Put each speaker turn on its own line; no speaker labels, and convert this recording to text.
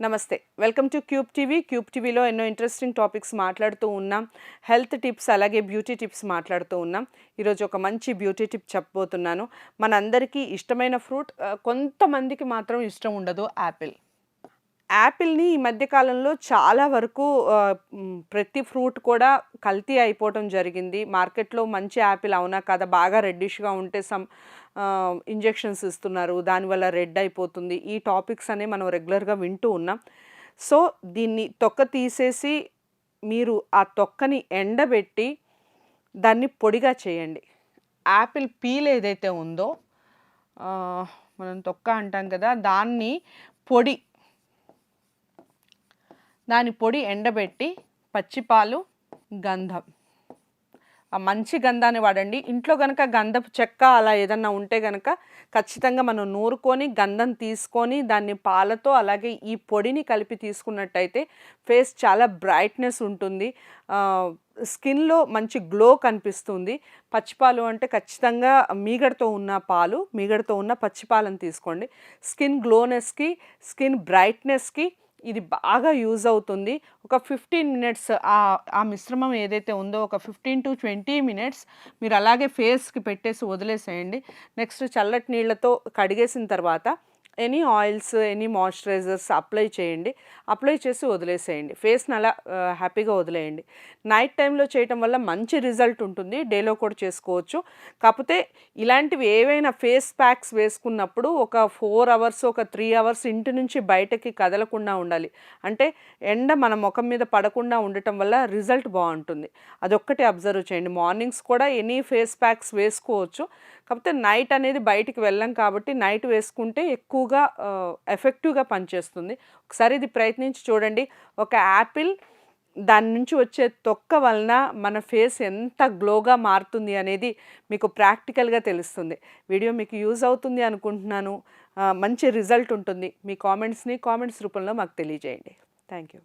నమస్తే. Welcome to Cube TV. Cube టీవీలో ఎన్నో ఇంట్రెస్టింగ్ టాపిక్స్ మాట్లాడుతూ ఉన్నాం. హెల్త్ టిప్స్ అలాగే బ్యూటీ టిప్స్ మాట్లాడుతూ ఉన్నాం. ఈరోజు ఒక మంచి బ్యూటీ టిప్ చెప్పబోతున్నాను. మనందరికీ ఇష్టమైన ఫ్రూట్ కొంతమందికి మాత్రం ఇష్టం ఉండదు యాపిల్. యాపిల్ని ఈ మధ్యకాలంలో చాలా వరకు ప్రతి ఫ్రూట్ కూడా కల్తీ అయిపోవటం జరిగింది. మార్కెట్లో మంచి యాపిల్ అవునా కదా బాగా రెడ్డిష్గా ఉంటే సమ్ ఇంజెక్షన్స్ ఇస్తున్నారు దానివల్ల రెడ్ అయిపోతుంది ఈ టాపిక్స్ అనే మనం రెగ్యులర్గా వింటూ ఉన్నాం. సో దీన్ని తొక్క తీసేసి మీరు ఆ తొక్కని ఎండబెట్టి దాన్ని పొడిగా చేయండి. యాపిల్ పీల్ ఏదైతే ఉందో మనం తొక్క అంటాం కదా దాన్ని పొడి దాని పొడి ఎండబెట్టి పచ్చిపాలు గంధం. ఆ మంచి గంధాన్ని వాడండి. ఇంట్లో కనుక గంధపు చెక్క అలా ఏదన్నా ఉంటే కనుక ఖచ్చితంగా మనం నూరుకొని గంధం తీసుకొని దాన్ని పాలతో అలాగే ఈ పొడిని కలిపి తీసుకున్నట్టయితే ఫేస్ చాలా బ్రైట్నెస్ ఉంటుంది. స్కిన్లో మంచి గ్లో కనిపిస్తుంది. పచ్చిపాలు అంటే ఖచ్చితంగా మీగడతో ఉన్న పాలు మీగడతో ఉన్న పచ్చిపాలను తీసుకోండి. స్కిన్ గ్లోనెస్కి స్కిన్ బ్రైట్నెస్కి ఇది బాగా యూజ్ అవుతుంది. ఒక ఫిఫ్టీన్ మినిట్స్ ఆ మిశ్రమం ఏదైతే ఉందో ఒక ఫిఫ్టీన్ టు ట్వంటీ మినిట్స్ మీరు అలాగే ఫేస్కి పెట్టేసి వదిలేసేయండి. నెక్స్ట్ చల్లటి నీళ్ళతో కడిగేసిన తర్వాత any oils any moisturisers apply చేయండి. అప్లై చేసి వదిలేసేయండి. ఫేస్ని అలా హ్యాపీగా వదిలేయండి. నైట్ టైంలో చేయటం వల్ల మంచి రిజల్ట్ ఉంటుంది. డేలో కూడా చేసుకోవచ్చు. కాకపోతే ఇలాంటివి ఏవైనా ఫేస్ ప్యాక్స్ వేసుకున్నప్పుడు ఒక ఫోర్ అవర్స్ ఒక త్రీ అవర్స్ ఇంటి నుంచి బయటకి కదలకుండా ఉండాలి. అంటే ఎండ మన ముఖం మీద పడకుండా ఉండటం వల్ల రిజల్ట్ బాగుంటుంది. అదొక్కటి అబ్జర్వ్ చేయండి. మార్నింగ్స్ కూడా ఎనీ ఫేస్ ప్యాక్స్ వేసుకోవచ్చు. కాకపోతే నైట్ అనేది బయటికి వెళ్ళం కాబట్టి నైట్ వేసుకుంటే ఎక్కువ ఎక్కువగా ఎఫెక్టివ్గా పనిచేస్తుంది. ఒకసారి ఇది ప్రయత్నించి చూడండి. ఒక యాపిల్ దాని నుంచి వచ్చే తొక్క వలన మన ఫేస్ ఎంత గ్లోగా మారుతుంది అనేది మీకు ప్రాక్టికల్గా తెలుస్తుంది. వీడియో మీకు యూజ్ అవుతుంది అనుకుంటున్నాను. మంచి రిజల్ట్ ఉంటుంది. మీ కామెంట్స్ని కామెంట్స్ రూపంలో మాకు తెలియజేయండి. Thank you